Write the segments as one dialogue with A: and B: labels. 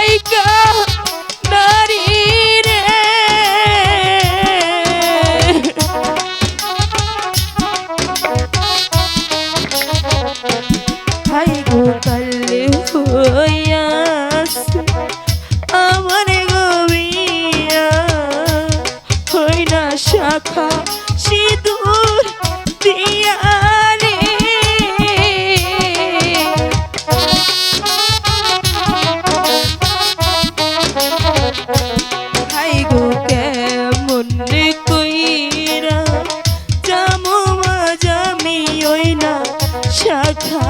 A: Não. I can't.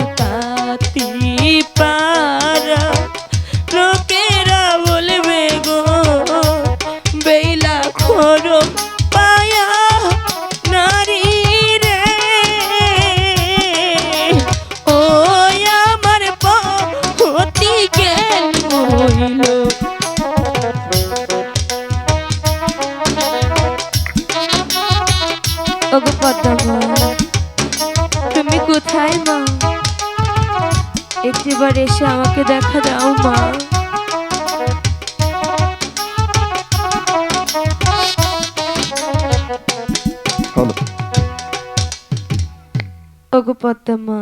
A: একটিবার এসে আমাকে দেখা দাও মা। ওগো মা।